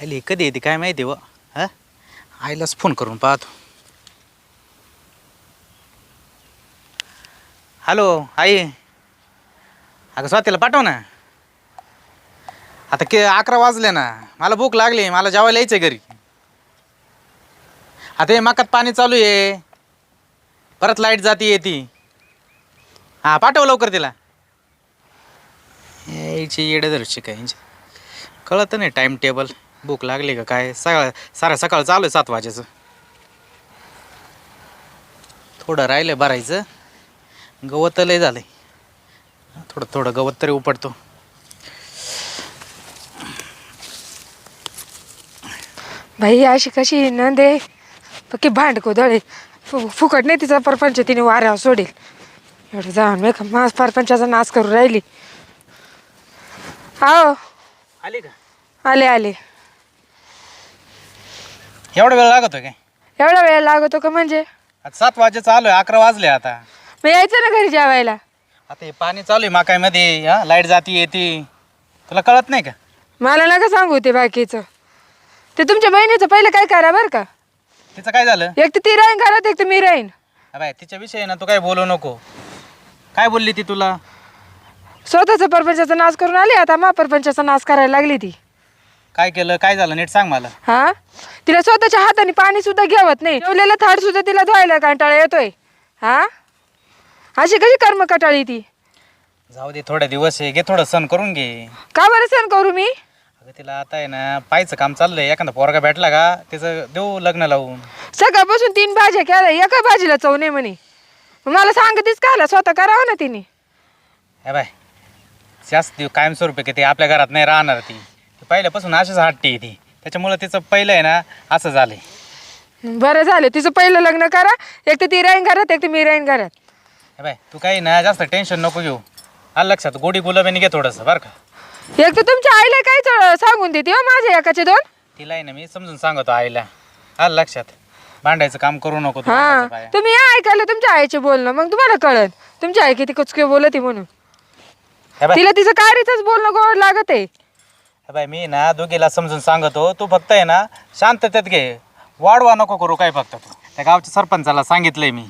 आईली कधी येते? काय माहिती व हा? आईलाच फोन करून पाहतो. हॅलो आई. अगं स्वातीला पाठव ना. आता के अकरा वाजले ना. मला भूक लागली मला जेवायला यायचं घरी. आता हे मकात पाणी चालू आहे. परत लाइट जाती येते हां पाठव लवकर तिला. यायची येडे काय यांची कळत नाही टाईम टेबल भूक लागली का काय? सकाळ सारा सकाळ चालू आहे सात वाजेचं. थोडं राहिलं भरायचं. गवत लय झालंय. थोडं थोडं गवत तरी उपडतो भाई अशी कशी नंदे आहे पक्की भांड कोदळे. फुकट नाही तिचा परपंच तिने वाऱ्यावर सोडेल. एवढं जाऊन मी मास परपंचाचा नाश करून राहिली. आओ आली का? आले आले. एवढा वेळ लागतोय काय? एवढा वेळ लागतो का म्हणजे? आता सात वाजे चालू आहे अकरा वाजले आता. मग यायचं ना घरी जेवायला. आता हे पाणी चालू आहे माकायमध्ये हा लाइट जाती येते. तुला कळत नाही का? मला नका सांगू ते बाकीचं. ते तुमच्या बहिणीचं पहिलं काय करा बरं का? तिचं काय झालं? एक तर ती राहीन घरात एक तर मी राहीन. बाय तिच्या विषयी ना तू काय बोलू नको. काय बोलली ती तुला? स्वतःचा परपंचाचा नाश करून आली आता मा परपंचाचा नाश करायला लागली ती. काय केलं? काय झालं? नीट सांग मला. हा? तिला स्वतःच्या हाताने पाणी सुद्धा घेवत नाही. ठेवलेलं थाड सुद्धा तिला धुवायला कंटाळा येतोय. हा? अशी कशी कर्म कटाळी ती? जाऊ दे थोडे दिवस आहे घे थोडं सण करून घे. का बरं सण करू मी? अगं तिला आता आहे ना पायचं काम चाललंय. एखादा पोरगा भेटला का त्याचं देऊ लग्न लावून. सकाळपासून तीन भाज्या केल्या एका भाजीला चव नाही म्हणे. मला सांगतीस का स्वतः करावं ना तिने. हे बाय. जास्त देऊ कायमस्वरूपी की ते आपल्या घरात नाही राहणार ती. ती पहिल्यापासून अशीच हट्टी ती. त्याच्यामुळं तिचं पहिलं आहे ना असं झालंय. बरं झालं. तिचं पहिलं लग्न करा. एक तर ती राहीन घरात एक तर मी राहीन घरात. हे बाय तू काही ना जास्त टेन्शन नको घेऊ. आलं लक्षात गोडी गुलाबीने घे थोडंसं बरं का? एक तर तुमच्या आईला काय च- सांगून देते हो माझ्या एकाचे दोन? तिला आहे ना मी समजून सांगतो आईला. आलं लक्षात. भांडायचं काम करू नको तू हा. तुम्ही या ऐकायला तुमच्या आईचे बोलणं मग तुम्हाला कळत तुमच्या आई किती कुचके बोलती म्हणून. हे बाय. तिला तिचं कारीच बोलणं गोड लागत आहे. हे बाय मी ना दोघीला समजून सांगतो तू फक्त आहे ना शांततेत घे. वाढवा नको करू काय फक्त तू. त्या गावच्या सरपंचाला सांगितलंय मी.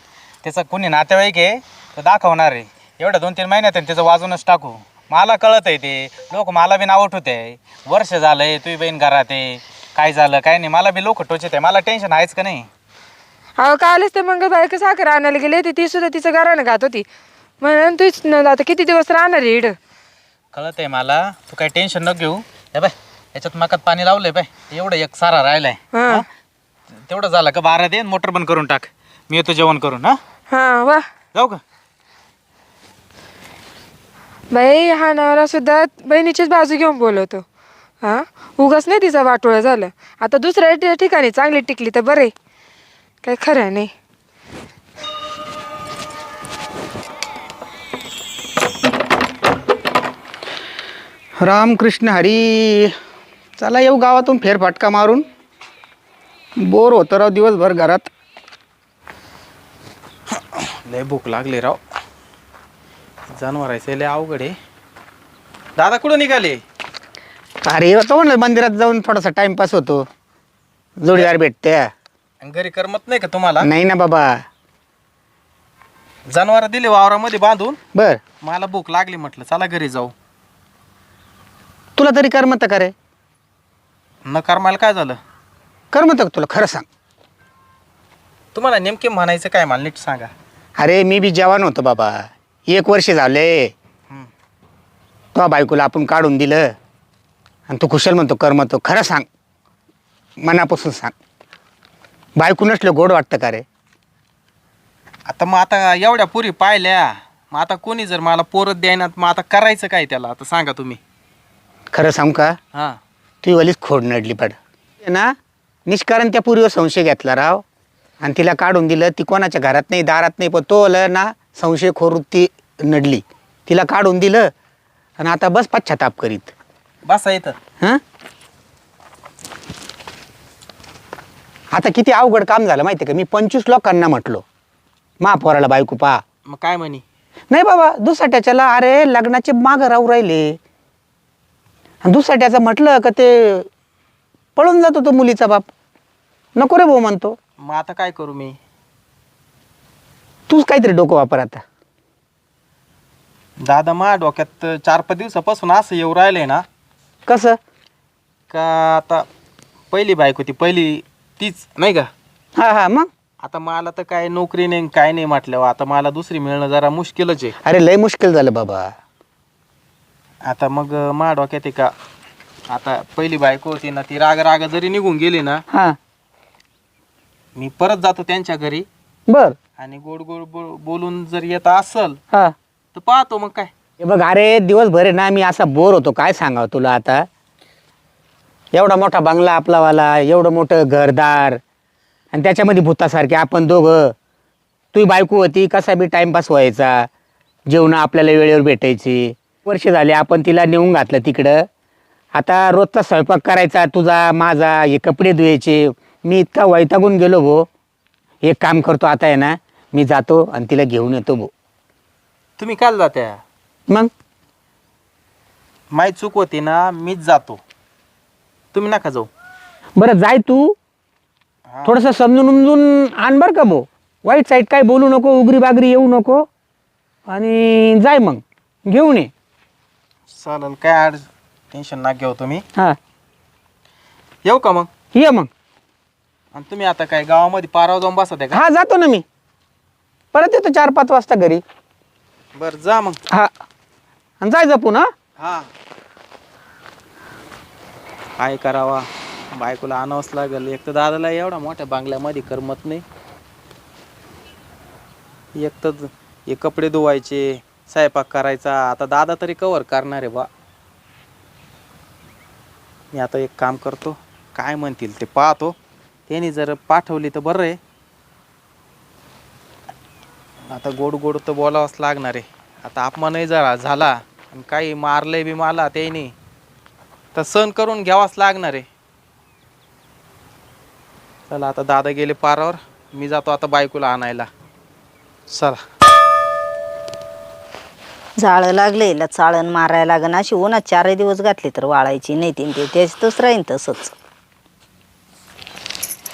त्याचं कुणी नातेवाईक आहे तो दाखवणार आहे. एवढ्या दोन तीन महिन्यात आहे ना त्याचं वाजूनच टाकू. मला कळत आहे ते. लोक मला बी नाव ठेवते. वर्ष झालंय तुझी बहीण घरात आहे. काय झालं काय नाही. मला बी लोक टोचत आहे. मला टेन्शन आहेच का नाही? अहो कालच ते मंगळ बायका साखर आणायला गेले होते. ती सुद्धा तिचं घरानं गात होती. म्हणून तूच न आता किती दिवस राहणार आहे इड? कळत आहे मला. तू काही टेन्शन नको घेऊ. हे बाय याच्यात मकात पाणी लावलंय बाय. एवढं एक सारा राहिलाय. हा. तेवढं झालं का बारा दे मोटर बंद करून टाक. मी येतो जेवण करून हा? हा वा. जाऊ का? बाई हा नवरा सुद्धा बहिणीचीच बाजू घेऊन बोलवतो. हा? उगाच नाही तिचा वाटोळं झालं. आता दुसऱ्या ठि- ठिकाणी चांगली टिकली तर बरे काय खरं नाही. रामकृष्ण हरी. चला येऊ गावातून फेरफटका मारून. बोर होतं राव दिवसभर घरात. लय भूक लागली राव. जनावरायचं लय अवघड आहे. दादा कुठं निघाले? अरे तो म्हणलं मंदिरात जाऊन थोडासा टाइमपास होतो. जोडीदार भेटते घरी करमत नाही का तुम्हाला? नाही ना बाबा. जनावर दिले वावरामध्ये बांधून? बर. मला भूक लागली म्हटलं चला घरी जाऊ. तुला तरी करमत का रे न करमायला काय झालं? करमत का तुला खरं सांग. तुम्हाला नेमके म्हणायचं काय मला नीट सांगा. अरे मी बी जवान होतो बाबा. एक वर्ष झाले. हम्म. तो बायकोला आपण काढून दिलं. आणि तू कुशल म्हणतो करमतो खरं सांग. मनापासून सांग. बायको नसलं गोड वाटतं का रे? आता मग आता एवढ्या पुरी पाहिल्या. मग आता कोणी जर मला पोरत द्यायना मग आता करायचं काय त्याला? आता सांगा तुम्ही. खरं सांगू का? हां. ती वलीच खोड नडली पड. ना निष्कारण त्या पूर्वीवर संशय घेतला राव. आणि तिला काढून दिलं ती कोणाच्या घरात नाही दारात नाही पण तो आलं ना संशय ती नडली. तिला काढून दिलं आणि आता बस पश्चाताप करीत. बसा इथं. हां? आता किती अवघड काम झालं माहिती आहे का? मी पंचवीस लोकांना म्हटलो. महापौराला बायको पा. मग काय म्हणी? नाही बाबा दुसाट्याच्याला अरे लग्नाचे माग राहू राहिले. आणि दुसाट्याचं म्हटलं का ते पळून जातो तो मुलीचा बाप. नको रे भाऊ म्हणतो. मग आता काय करू मी? तूच काहीतरी डोकं वापर आता. दादा मा डोक्यात चार पाच दिवसापासून असं येऊ राहिलंय ना. कसं? का आता पहिली बाईक होती पहिली तीच नाही का? हा हा मग? आता मला तर काय नोकरी नाही काय नाही म्हटल्यावर आता मला दुसरी मिळणं जरा मुश्किलच आहे. अरे लय मुश्किल झालं बाबा. आता मग मा डोक्यात आहे का आता पहिली बायको होती ना ती राग राग जरी निघून गेली ना हा. मी परत जातो त्यांच्या घरी. बर. आणि गोड गोड बो- बोलून जर येत असल हा. तर पाहतो मग काय. हे बघ अरे दिवसभर आहे ना मी असा बोर होतो. काय सांगावं तुला आता? एवढा मोठा बंगला आपलावाला एवढं मोठं घरदार आणि त्याच्यामध्ये भूतासारखे आपण दोघं. तुझी बायको होती कसा बी टाइमपास व्हायचा जेवणं आपल्याला वेळेवर भेटायची. वर्ष झाले आपण तिला नेऊन घातलं तिकडं. आता रोजचा स्वयंपाक करायचा तुझा माझा हे कपडे धुवायचे. मी इतका वैतागून गेलो भो. एक काम करतो आता आहे ना मी जातो आणि तिला घेऊन येतो भो. तुम्ही काल जात्या? मग? माही चूक होती ना मीच जातो. तुम्ही नका जाऊ. बरं जाय तू. थोडंसं समजून उमजून आण बरं का भो. वाईट साईड काय बोलू नको उगरी बागरी येऊ नको. आणि जाय मग. घेऊन ये. चालेल काय आड टेन्शन ना घेऊ तुम्ही. हां. येऊ का मग? ये मग. आणि तुम्ही आता काय गावामध्ये पारावर जाऊन बसत आहे का? हा जातो ना मी. परत येतो चार पाच वाजता घरी. बरं जा मग. हा. आणि जाय जपून हा. हा. काय करावा? बायकोला आणावंच लागेल. एक तर दादाला एवढा मोठ्या बांगल्यामध्ये करमत नाही. एक तर हे कपडे धुवायचे. स्वयंपाक करायचा. आता दादा तरी कवर करणार आहे बा. मी आता एक काम करतो. काय म्हणतील ते पाहतो. त्यांनी जर पाठवली तर बरं आहे. आता गोड गोड तर बोलावंच लागणार आहे. आता अपमानही जरा झाला. आणि काही मारलंय बी मला त्यांनी. तर सहन करून घ्यावाच लागणार आहे. चला आता दादा गेले पारावर. मी जातो आता बायकोला आणायला. चला. झाडं लागले हिला चाळण मारायला लागन. अशी उन्हात चारही दिवस घातली तर वाळायची नाही तीन ते त्याच्यातच राहीन तसंच.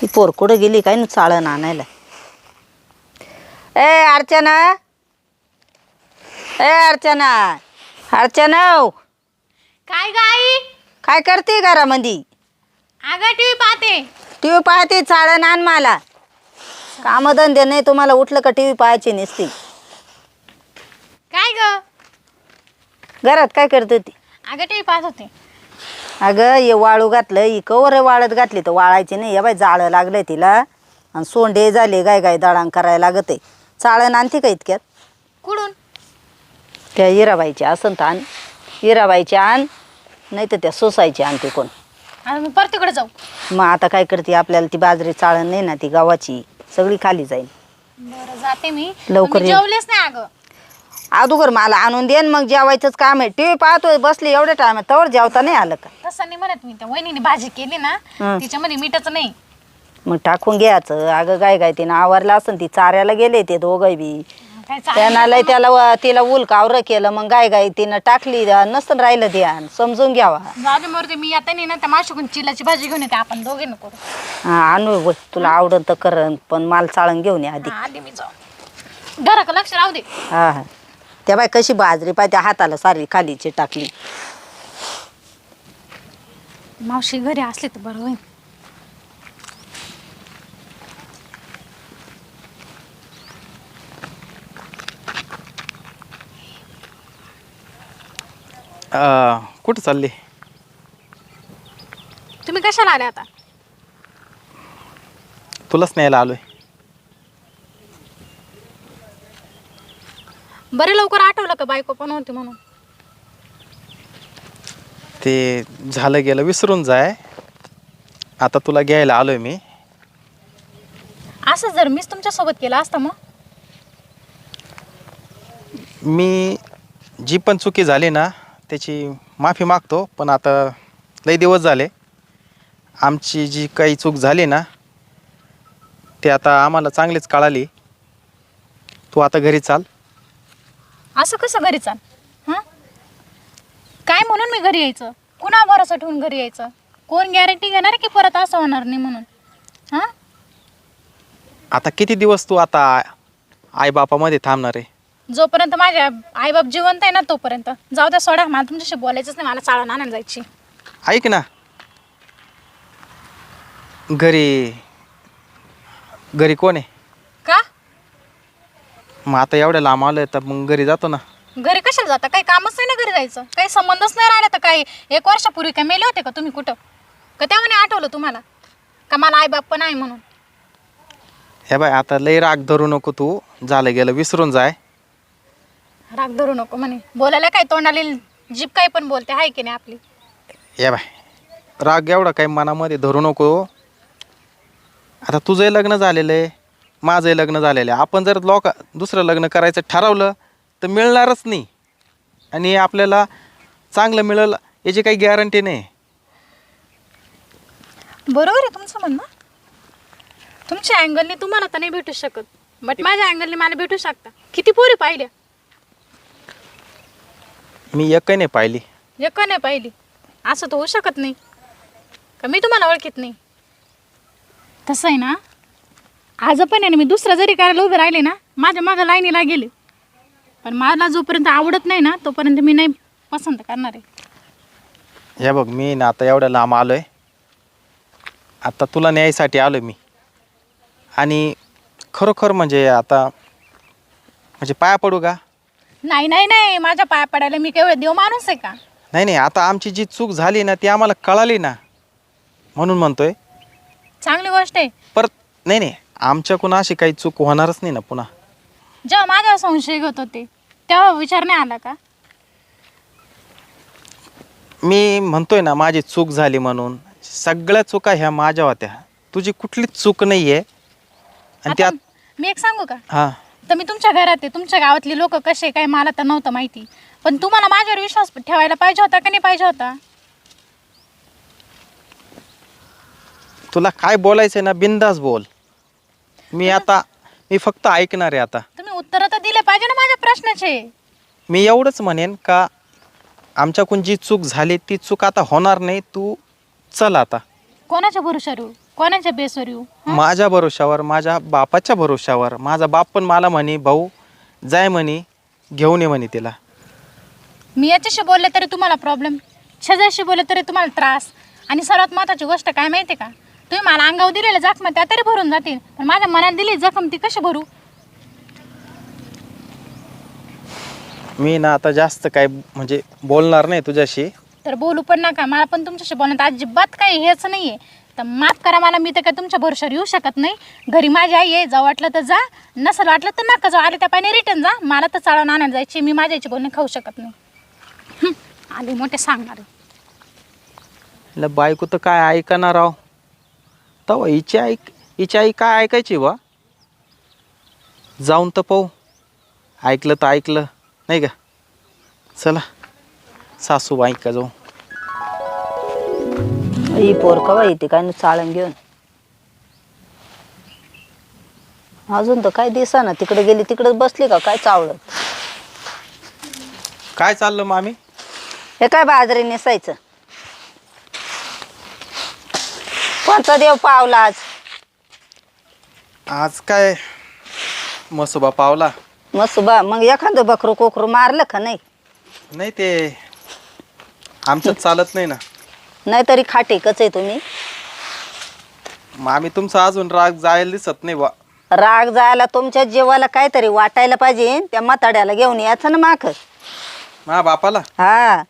ही पोर कुठं गेली काय ना चाळण आणायला? ए अर्चना! ए अर्चना! अर्चना काय गाई काय करते घरामध्ये अगं टीव्ही पाहते. टी व्ही पाहते चाळण आण मला. कामधंदे नाही तुम्हाला उठलं का टी व्ही पाहायची नसती? काय ग? घरात काय करते ती अगं टीव्ही पाहत होते. अगं हे वाळू घातलं ही कवर वाळत घातली तर वाळायची नाही. या बाई जाळं लागलंय तिला. आणि सोंडे झाले गाय गाय दळण करायला लागत आहे चाळण आणते का इतक्यात? कुठून त्या हिराबाईची असं तर आण. हिराबाईची आण नाही तर त्या सोसायची आणते कोण. परत तिकडे जाऊ. मग आता काय करते आपल्याला ती बाजरी चाळण नाही ना ती गव्हाची. सगळी खाली जाईल. बरं जाते मी. लवकर पण मी ये. जेवलेच नाही अगं. अगोदर मला आणून देन मग जेवायचंच काम आहे. टी व्ही पाहतोय बसली एवढ्या टाइम तवर जेवता नाही आलं का? तसं नाही म्हणत मी. त्या वहिनीने भाजी केली ना हं. तिच्यामध्ये मीठच नाही. मग टाकून घ्यायचं. अगं गाय गाय तिनं आवरलं असं ती चाऱ्याला गेले ते दोघं बी. काय चालेल त्यांना लय त्याला व- तिला उल कावर केलं मग गाय गाय तिनं टाकली नसतं राहिलं ध्यान. समजून घ्यावा. जाऊ दे मरते मी आता नाही ना त्या माशाकडून चिलाची भाजी घेऊन येते. आपण दोघे नको हा आणू बघ, तुला आवडत तर करन पण मला चाळण घेऊन ये आधी. आधी मी जाऊ. घराकडे लक्ष राहू दे. हा हा. त्या बाय कशी बाजरी पाय त्या हाताला सारी खालीची टाकली. मावशी घरी असले तर बरं होईल. अं, कुठं चालले? तुम्ही कशाला आले आता? तुलाच न्यायला आलोय. बरे लवकर आठवलं का बायको पण होती म्हणून? ते झालं गेलं विसरून जाय. आता तुला घ्यायला आलोय मी. असं जर मीच तुमच्यासोबत केलं असतं मग? मी जी पण चुकी झाली ना त्याची माफी मागतो पण आता लई दिवस झाले. आमची जी काही चूक झाली ना ते आता आम्हाला चांगलीच कळाली. तू आता घरी चाल. असं कसं घरी चाल? हां? काय म्हणून मी घरी यायचं? कुणा भरोसा ठेवून घरी यायचं? कोण गॅरंटी घेणार की परत असं होणार नाही म्हणून? हां? आता किती दिवस तू आता आईबापामध्ये थांबणार आहे? जोपर्यंत माझ्या आईबाप जिवंत आहे ना तोपर्यंत. जाऊ द्या सोडा. मला तुमच्याशी बोलायचंच नाही. मला चाळण आणायला जायची. ऐक ना. घरी घरी कोण आहे? का? मग आता एवढ्या लांब आलं तर मग घरी जातो ना. घरी कशाला जाता? काही कामच नाही ना घरी जायचं. काही संबंधच नाही राहिला तर काही. एक वर्षापूर्वी काय मेले होते का तुम्ही कुठं? का नाही आठवलं तुम्हाला? का मला आईबाप पण आहे म्हणून? हे बाय आता लय राग धरू नको तू. झालं गेलं विसरून जाय. राग धरू नको म्हणे. बोलायला काय तोंडाली जीप काही पण बोलते आहे की नाही आपली? या बाय राग एवढा काही मनामध्ये धरू नको. आता तुझंही लग्न झालेलं आहे. माझंही लग्न झालेलं आहे. आपण जर लोक दुसरं लग्न करायचं ठरवलं तर मिळणारच नाही. आणि आपल्याला चांगलं मिळेल याची काही गॅरंटी नाही. बरोबर आहे तुमचं म्हणणं. तुमच्या अँगलने तुम्हाला तर नाही भेटू शकत. बट माझ्या अँगलने मला भेटू शकता. किती पोरी पाहिल्या? मी एकही नाही पाहिली. एक नाही पाहिली. असं तर होऊ शकत नाही. का मी तुम्हाला ओळखीत नाही? तसं आहे ना? आज पण आहे ना मी दुसरं जरी करायला उभे राहिले ना माझ्या मागं लाईनीला गेले. पण मला जोपर्यंत आवडत नाही ना तोपर्यंत मी नाही पसंत करणार आहे. हे बघ मी ना आता एवढ्या लांब आलो आहे आता तुला न्यायसाठी आलो मी. आणि खरोखर म्हणजे आता म्हणजे पाया पडू का? नाही नाही नाही माझ्या पाया पडायला मी केवळ देव माणूस आहे का? नाही नाही आता आमची जी चूक झाली ना ती आम्हाला कळाली ना म्हणून म्हणतोय. चांगली गोष्ट आहे. परत नाही नाही आमच्याकडून अशी काही चूक होणारच नाही ना पुन्हा. जेव्हा माझ्यावर संशय घेत होते तेव्हा विचार नाही आला का? मी म्हणतोय ना माझी चूक झाली म्हणून. सगळ्या चुका ह्या माझ्या होत्या. तुझी कुठलीच चूक नाही आहे आणि आता त्यात मी एक सांगू का? हां. तर मी तुमच्या घरात आहे तुमच्या गावातली लोक कसे काय मला तर नव्हतं माहिती. पण तुम्हाला माझ्यावर विश्वास ठेवायला पाहिजे होता का नाही पाहिजे होता? तुला काय बोलायचं ना बिंदास बोल. मी आता मी फक्त ऐकणार आहे आता. तुम्ही उत्तरं तर दिले पाहिजे ना माझ्या प्रश्नाचे. मी एवढंच म्हणेन का आमच्याकडून जी चूक झाली ती चूक आता होणार नाही. तू चल आता. कोणाच्या भरोशावर येऊ कोणाच्या बेसवर? येऊ माझ्या भरोशावर माझ्या बापाच्या भरोशावर माझा बाप पण मला म्हणे भाऊ जाय म्हणे घेऊन ये म्हणे तिला. मी याच्याशी बोलले तरी तुम्हाला प्रॉब्लेम शेजारशी बोलले तरी तुम्हाला त्रास. आणि सर्वात महत्त्वाची गोष्ट काय माहिती का? तुम्ही मला अंगावर दिलेल्या जखमा त्या तरी भरून जातील. पण माझ्या मनात दिली जखम ती कशी भरू? मी ना आता जास्त काय म्हणजे बोलणार नाही तुझ्याशी. तर बोलू पण नका. मला पण तुमच्याशी बोलण्यात अजिबात काही हेच नाही आहे तर माफ करा मला मी तर काय तुमच्या भरोशावर येऊ शकत नाही. घरी माझी आई आहे जा वाटलं तर जा. नसेल वाटलं तर नका जाऊ. आले त्या पाहिजे रिटर्न जा. मला तर चाळून आणायला जायची. मी माझ्या आईची बोलणे खाऊ शकत नाही. हं, आले मोठे सांगणारे. बायको तर काय ऐकणार आहो? तव हिची ऐक हिची आई काय ऐकायची वा जाऊन तर पाहू. ऐकलं तर ऐकलं नाही का? चला सासू ऐका जाऊ. ही पोर कवा येते काय न चाळण घेऊन? अजून तर काय दिसा ना तिकडे गेली तिकडे बसली का? काय चावलं? काय चाललं मामी? हे काय बाजरी नेसायचं कोणता देव पावला आज आज काय? मसोबा पावला? मस्त बा मग एखादं बकरू कोकरू मारलं का नाही? नाही ते. आमच्यात चालत नाही ना. नाहीतरी खाटेकच आहे तुम्ही. मामी तुमचा अजून राग जायला दिसत नाही बा. राग जायला तुमच्या जीवाला काहीतरी वाटायला पाहिजे त्या म्हाताड्याला घेऊन यायचं ना माख मा बापाला? हा.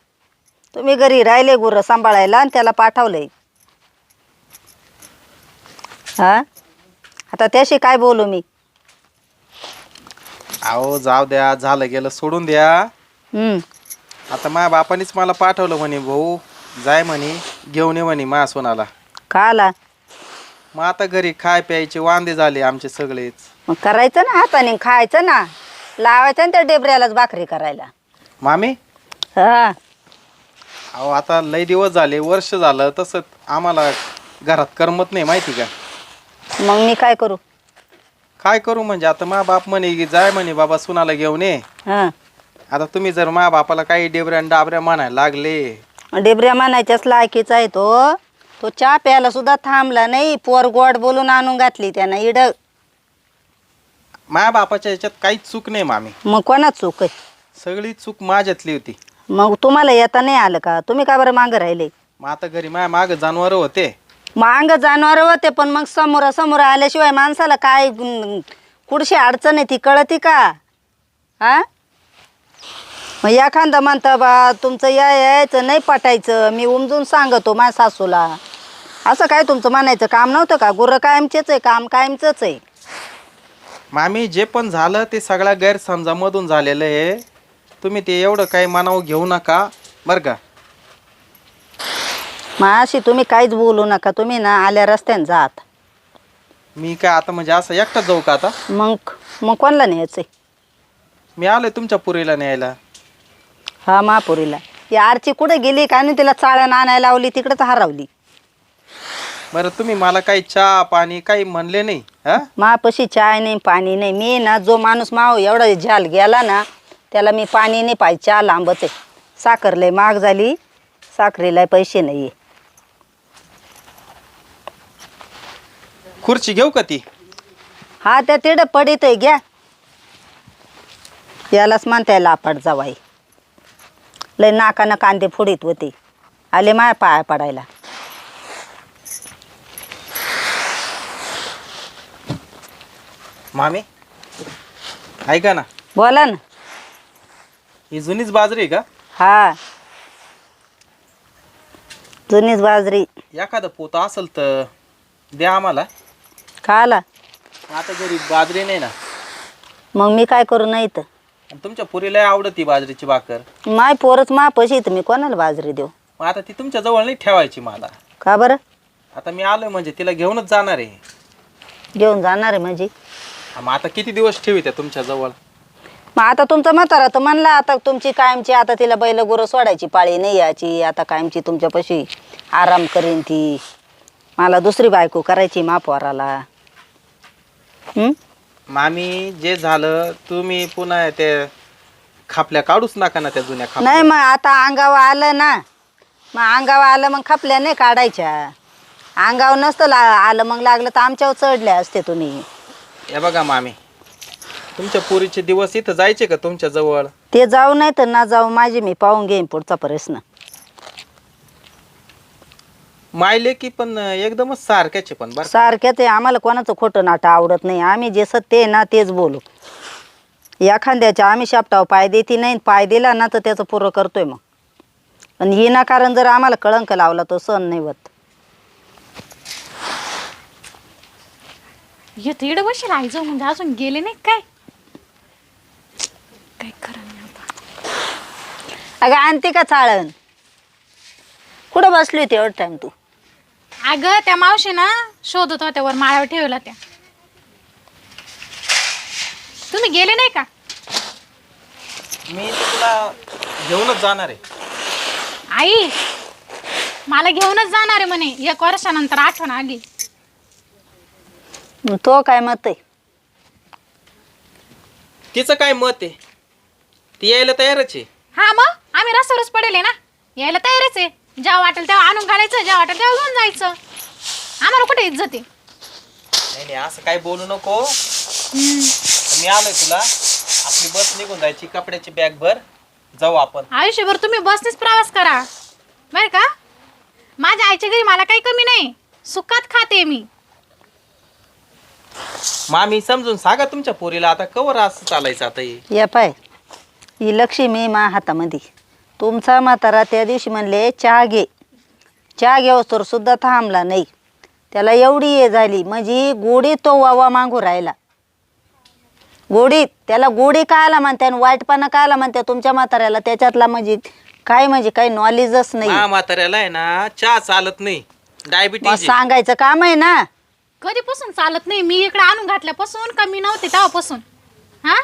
तुम्ही घरी राहिले गुरं सांभाळायला आणि त्याला पाठवलंय. हा? आता त्याशी काय बोलू मी? अहो जाऊ द्या झालं गेलं सोडून द्या. हम्म. आता माझ्या बापानीच मला पाठवलं म्हणे भाऊ जाय म्हणे घेऊन ये म्हणे माझ्या सोनाला. का आला मग आता घरी खाय प्यायचे वांदे झाले आमचे सगळेच. मग करायचं ना हाताने खायचं ना. लावायचं ना त्या डेबऱ्यालाच भाकरी करायला. मामी? हा. अहो आता लय दिवस झाले वर्ष झालं तसं आम्हाला घरात करमत नाही माहिती का? मग मी काय करू? काय करू म्हणजे? आता मा बाप म्हणे की जाय म्हणे बाबा सुनाला घेऊन ये. हा. आता तुम्ही जर मा बापाला काही डेबऱ्या डाबऱ्या म्हणायला लागले. डेबऱ्या मानायच्याच लायकीचा आहे तो. तो चहा प्यायला सुद्धा थांबला नाही. पोर गोड बोलून आणून घातली त्यानं इड. माझ्या बापाच्या ह्याच्यात काहीच चूक नाही मामी. मग कोणाच चूक आहे? सगळी चूक माझ्यातली होती. मग तुम्हाला येता नाही आलं का? तुम्ही का बरं मागं राहिले? मग आता घरी माझ्या माग जनावर होते. मांग जनावर होते पण मग समोरासमोर आल्याशिवाय माणसाला काय कुठशी अडचण आहे ती कळती का? हा? मग एखादं म्हणतं बा तुमचं या यायचं नाही पटायचं मी उमजून सांगतो माझ्या सासूला. असं काय तुमचं म्हणायचं? काम नव्हतं का? गुरं कायमचेच आहे काम कायमचंच आहे. मामी जे पण झालं ते सगळ्या गैरसमजामधून झालेलं आहे. तुम्ही ते एवढं काही मनावर घेऊ नका बरं का? मग अशी तुम्ही काहीच बोलू नका तुम्ही ना आल्या रस्त्याने जात. मी काय आता म्हणजे असं एकटाच जाऊ का आता? मग मग कोणाला न्यायचंय? मी आलोय तुमच्या पुरीला न्यायला. हा महापुरीला. ती आरची कुठे गेली काय नाही तिला चाळ्या आणायला लावली तिकडंच हरवली. बरं तुम्ही मला काही चहा पाणी काही म्हणले नाही हा? मापशी चाय नाही पाणी नाही. मी ना जो माणूस माव एवढा झाल गेला ना त्याला मी पाणी नाही पाहिजे चहा लांबच आहे. साखर लय महाग झाली साखरेला पैसे नाही खुर्ची घेऊ का ती? हा त्या तिडं पडित आहे घ्या. यालाच म्हणताय लापाट जावाई. लय नाकानं कांदे फोडीत होते. आले माया पाया पडायला. मामी ऐका ना. बोला ना. ही जुनीच बाजरी आहे का? हा. जुनीच बाजरी. एखादं पोतं असेल तर द्या आम्हाला. खाला आता घरी बाजरी नाही ना. मग मी काय करू नाही तर? आणि तुमच्या पुरीला आवडती बाजरीची भाकर. माय पोरच मापशी तर मी कोणाला बाजरी देऊ? मग आता ती तुमच्या जवळ नाही ठेवायची मला. का बरं? आता मी आलोय म्हणजे तिला घेऊनच जाणार आहे. घेऊन जाणार आहे म्हणजे? हा, मग आता किती दिवस ठेवी त्या तुमच्या जवळ? मग आता तुमचा म्हातारा तर म्हणला आता तुमची कायमची आता तिला बैल गुरं सोडायची पाळी नाही याची आता कायमची तुमच्यापाशी आराम करीन ती. मला दुसरी बायको करायची मापोराला हं? मामी जे झालं तुम्ही पुन्हा ते खापल्या काढूच नका ना त्या जुन्या खापल्या. नाही मग आता अंगावर आलं ना मग अंगावर आलं मग खपल्या नाही काढायच्या. अंगावर नसतं ला आलं मग लागलं तर आमच्यावर चढले असते तुम्ही. हे बघा मामी तुमच्या पुरीचे दिवस इथं जायचे का तुमच्या जवळ? ते जाऊ नाही तर ना जाऊ माझी मी पाहून घेईन पुढचा प्रश्न. मायले की पण एकदमच सारख्याचे पण बरं सारख्याच आहे आम्हाला कोणाचं खोटं नाटं आवडत नाही. आम्ही जे सत्य आहे ना तेच बोलू. एखाद्याच्या आम्ही शापटाव पाय देती नाही पाय दिला ना तर त्याचं पुरं करतोय मग. पण ही कारण जर आम्हाला कळंक लावला तो सण नाही होत. येत इकडे बसेल आई जाऊ म्हणजे अजून गेले नाही काय? काय आता. अगं आणते का चाळण? कुठं बसली होती एवढं टाइम तू? अगं त्या मावशी ना शोधत होत्या वर माळ्यावर ठेवला त्या. तुम्ही गेले नाही का? मी तुला घेऊनच जाणार आहे. आई मला घेऊनच जाणार आहे म्हणे. एक वर्षानंतर आठवण आली. मग तो काय मत आहे? तिचं काय मत आहे? ती यायला तयारच आहे. हा मग? आम्ही रस्त्यावरच पडेल आहे ना? यायला तयारच आहे. जेव्हा वाटेल तेव्हा आणून घालायचं जेव्हा वाटेल तेव्हा घेऊन जायचं. आम्हाला कुठे इज्जत आहे? नाही नाही असं काही बोलू नको. मी आलोय तुला. आपली बस निघून जायची कपड्याची बॅग भर. जाऊ आपण. आयुष्यभर तुम्ही बसनेच प्रवास करा. बरं का? माझ्या आईच्या घरी मला काही कमी नाही. सुखात खाते मी. मामी समजून सांगा तुमच्या पोरीला आता कवर असं चालायचं आता हे? या पाय. ही लक्ष्मी मा हातामध्ये. तुमचा म्हातारा त्या दिवशी म्हणले चहा घे. चहा घेऊस तर सुद्धा थांबला नाही. त्याला एवढी ये झाली म्हणजे गोडीत तो वावा मागू राहिला. गोडीत त्याला गोडी कायला म्हणते आणि वाईटपणा कायला म्हणते तुमच्या म्हाताऱ्याला? त्याच्यातला म्हणजे काय म्हणजे काही नॉलेजच नाही. म्हाताऱ्याला आहे ना चहा चालत नाही. मग डायबिटीज सांगायचं काम आहे ना? कधीपासून चालत नाही? मी इकडे आणून घातल्यापासून का मी नव्हते तेव्हापासून? हा?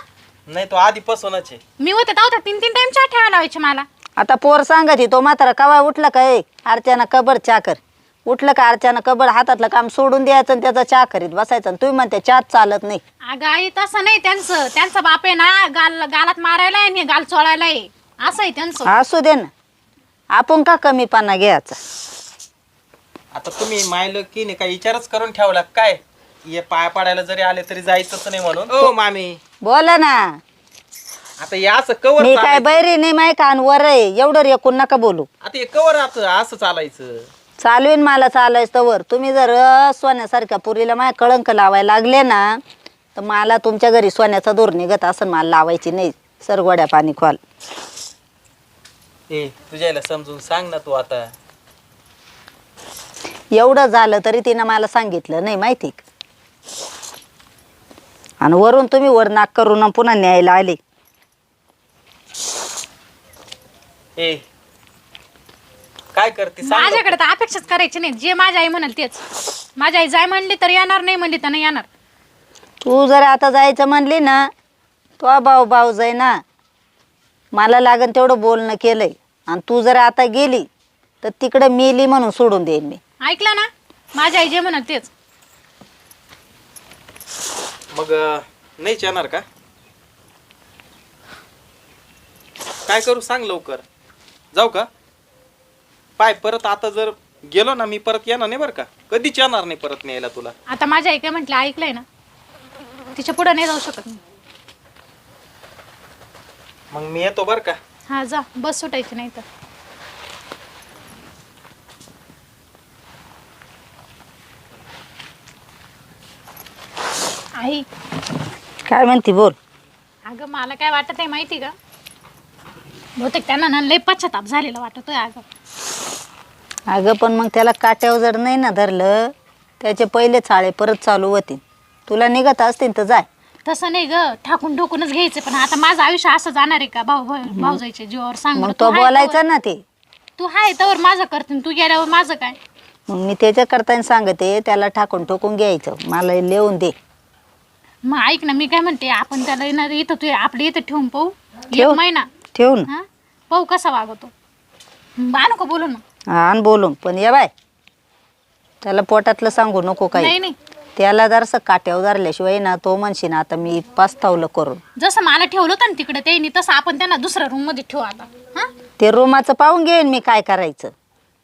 नाही तो आधीपासूनच आहे. मी होते तेव्हा तीन तीन टाइम चहा ठेवायला लावायचे मला. आता पोर सांगत ही तो म्हातारा कवा उठला काय अर्चना कबर चाकर. उठलं का अर्चानं कबड हातातलं काम सोडून द्यायचं आणि त्याचा चहा करीत बसायचं आणि तुम्ही म्हणते चहाच चालत नाही. अगं आई तसं नाही त्यांचं. त्यांचा बाप आहे ना गाल गालात मारायला आहे आणि गाल चोळायला आहे. असं आहे त्यांचं. असू दे ना. आपण का कमीपणा घ्यायचा? आता तुम्ही मायलं की नाही काय विचारच करून ठेवला काय? ये पाय पाडायला जरी आले तरी जायचंच नाही म्हणून. ओ मामी. बोला ना. आता हे असं कवर मी काय. बैरी नाही माय आहे. एवढं रेकून नका बोलू. आता हे कवर असं चालायचं. चालवीन मला चालायचं वर. तुम्ही जर अ, सोन्यासारख्या पुरीला माझ्या कळंक लावायला लागले ना तर मला तुमच्या घरी सोन्याचा दूर निघत असं मला लावायची नाही. सरगोड्या पाणी खोल. ए तुझ्याला समजून सांग ना तू आता. एवढं झालं तरी तिनं मला सांगितलं नाही माहिती का? आणि वरून तुम्ही वर नाक करून पुन्हा न्यायला आले. ए. काय करते? सांग. माझ्याकडे तर अपेक्षाच करायची नाही. जे माझी आई म्हणाल तेच. माझी आई जाय म्हणली तर येणार नाही म्हणली तर नाही येणार. तू जर आता जायचं म्हणली ना तो भाऊ भाऊ जाय ना. मला लागन तेवढं बोलणं केलंय. आणि तू जर आता गेली तर तिकडं मेली म्हणून सोडून देईन मी. ऐकलं ना? माझी आई जे म्हणाल तेच. मग अं, नाहीच येणार का? काय करू सांग लवकर. जाऊ का? पाय परत आता जर गेलो ना मी परत येणार नाही बरं का? कधीच येणार नाही परत न्यायला तुला. आता माझी आई काय म्हटलं ऐकलंय ना? तिच्या पुढे नाही जाऊ शकत मी. मग मी येतो बरं का? हा जा. बस सुटायची नाही तर. आई. काय म्हणते बोल. अगं मला काय वाटत आहे माहिती का? बहुतेक त्यांना ना लय पश्चाताप झालेला वाटतोय अगं. अगं पण मग त्याला काट्यावर जर नाही ना धरलं त्याचे पहिले चाळे परत चालू होतील. तुला निघत असतील तर जाय. तसं नाही ग ठाकून ठोकूनच घ्यायचं पण आता माझं आयुष्य असं जाणार आहे का? भाऊ भाऊ जायचे जीवावर सांग मग बरं. तो तू हाय बोलायचा तवर- ना ते. तू हाय तर माझं करते तू गेल्यावर माझं काय? मग मी त्याच्या करताना सांगते त्याला टाकून ठोकून घ्यायचं. मला लिहून दे. मग ऐक ना मी काय म्हणते आपण त्याला येणार इथं तू आपल्या इथं ठेवून पाहू. ठेव. एक महिना. ठेवू ना हा? पाहू कसा वागतो बाणू का बोलू ना. हा, आण बोलून. पण ये बाय. त्याला पोटातलं सांगू नको नाही काही. नाही त्याला जरासं काट्यावर धरल्याशिवाय ना तो म्हणशील आता मी पास्तावलं करून. जसं मला ठेवलं होतं ना तिकडे त्यांनी तसं आपण त्यांना दुसऱ्या रूममध्ये ठेवू आता. हा? ते रूमाचं पाहून घेईन मी काय करायचं.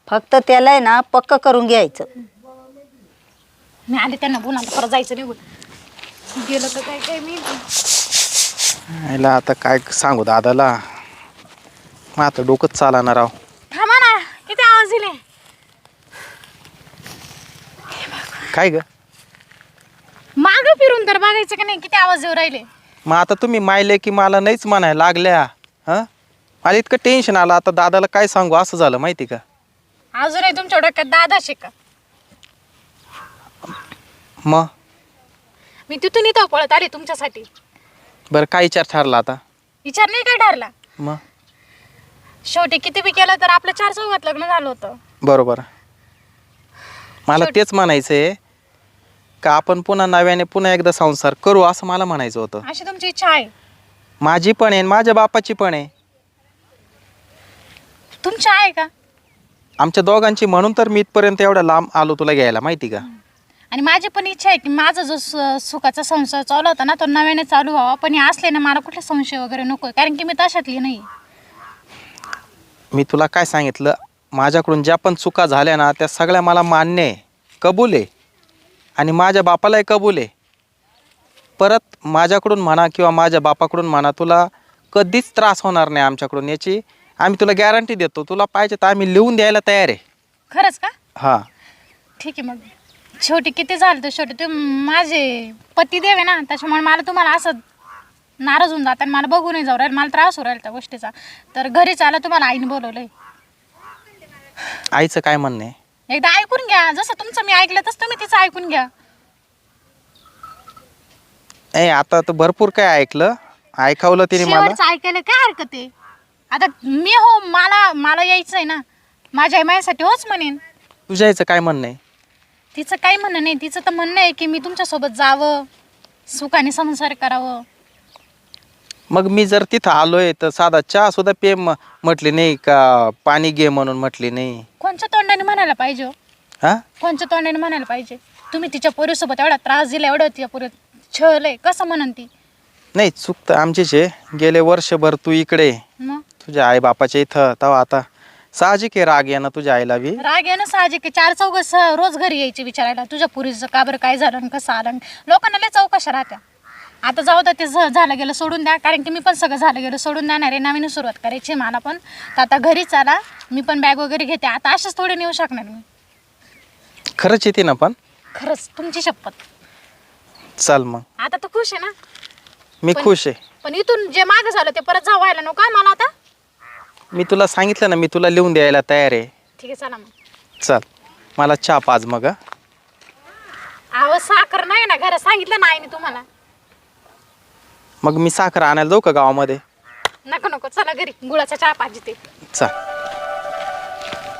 फक्त त्याला आहे ना पक्क करून घ्यायचं. मी आले त्यांना बोलायला परत जायचं निघून गेलं तर काय काय मी आता काय सांगू दादाला? मग आता डोकंच चालणार राव थांबा ना किती आवाज दिले. काय ग? माग फिरून तर बघायचं की नाही किती आवाज देऊ राहिले. मग आता तुम्ही मायले की मला नाहीच म्हणायला लागल्या हां? मला इतकं टेन्शन आलं आता दादाला काय सांगू असं झालं माहिती का? अजूनही तुमच्या डोक्यात दादा शिका. मग? मी तिथून इथं पळत आले तुमच्यासाठी. बरं काय विचार ठरला आता? विचार नाही काय ठरला. मग? शेवटी किती बी केलं तर आपलं चार चौघात लग्न झालं होतं. बरोबर. मला तेच म्हणायचं आहे का आपण पुन्हा नव्याने पुन्हा एकदा संसार करू असं मला म्हणायचं होतं. अशी तुमची इच्छा आहे? माझी पण आहे आणि माझ्या बापाची पण आहे. तुमची आहे का? आमच्या दोघांची म्हणून तर मी इथपर्यंत एवढा लांब आलो तुला घ्यायला माहिती का? आणि माझी पण इच्छा आहे की माझा जो सु- सुखाचा संसार चालू होता ना तो नव्याने चालू व्हावा. पण हे असले ना मला कुठले संशय वगैरे नको कारण की मी तशातली नाही. मी तुला काय सांगितलं? माझ्याकडून ज्या पण चुका झाल्या ना त्या सगळ्या मला मान्य आहे. कबूल आहे. आणि माझ्या बापालाही कबूल आहे. परत माझ्याकडून म्हणा किंवा माझ्या बापाकडून म्हणा तुला कधीच त्रास होणार नाही आमच्याकडून. याची आम्ही तुला गॅरंटी देतो. तुला पाहिजे तर आम्ही लिहून द्यायला तयार आहे. खरंच का? हां. ठीक आहे मग. शेवटी किती झालं तर शेवटी तुम्ही माझे पती देव ना त्याच्यामुळे मला तुम्हाला असं नाराज होऊन जात आणि मला बघू नाही जाऊ राहील. मला त्रास होऊ राहील त्या गोष्टीचा. तर घरी चाला तुम्हाला आईने बोलवलंय. आईचं काय म्हणणं आहे? एकदा ऐकून घ्या. जसं तुमचं मी ऐकलं तसं तुम्ही तिचं ऐकून घ्या. ए आता तर भरपूर काय ऐकलं. ऐकवलं तिने मला. शेवटचं ऐकायला काय हरकत आहे? आता मी हो मला मला यायचं आहे ना. माझ्या आई माझ्यासाठी होच म्हणेन. तुझ्या आईचं काय म्हणणं आहे? तिचं काही म्हणणं नाही. तिचं तर म्हणणं आहे की मी तुमच्यासोबत जावं. सुखाने संसार करावं. मग मी जर तिथं आलोय तर साधा चहा सुद्धा पे म- म्हटली नाही का पाणी घे म्हणून म्हटली नाही. कोणत्या तोंडाने म्हणायला पाहिजे हो? हा? कोणच्या तोंडाने म्हणायला पाहिजे? तुम्ही तिच्या पोरीसोबत एवढा त्रास दिला एवढं तिच्या पोरी छळलंय कसं म्हणन ती? नाही चूक तर आमचीच आहे. गेले वर्षभर तू इकडे. मग? तुझ्या आई बापाच्या इथं तेव्हा आता साहजिक आहे राग येणं तुझ्या आईला बी. राग येणं साहजिक आहे. चार चौघ रोज घरी यायचे विचारायला तुझ्या पुरीचं का बरं काय झालं आणि कसं आलं आणि लोकांना लय चौकशा राहत्या. आता जाऊ द्या ते झ- झालं गेलं सोडून द्या. कारण की मी पण सगळं झालं गेलं सोडून देणार आहे. नवीन सुरुवात करायची आहे मला पण. तर आता घरीच आला मी पण बॅग वगैरे घेते. आता अशाच थोडे नेऊ शकणार मी. खरंच येते ना पण? खरंच तुमची शपथ. चल मग. आता तर खुश आहे ना? मी पण- खुश आहे. पण इथून जे मागं झालं ते परत जाऊ व्हायला नको मला आता? मी तुला सांगितलं ना मी तुला लिहून द्यायला तयार आहे. ठीक आहे चला मग. चल. मला चहा पाज मग हं. अहो साखर नाही ना घरात सांगितलं नाही मी तुम्हाला. मग मी साखर आणायला जाऊ का गावामध्ये? नको नको. चला घरी. गुळाचा चहा पाहिजे ते. चल.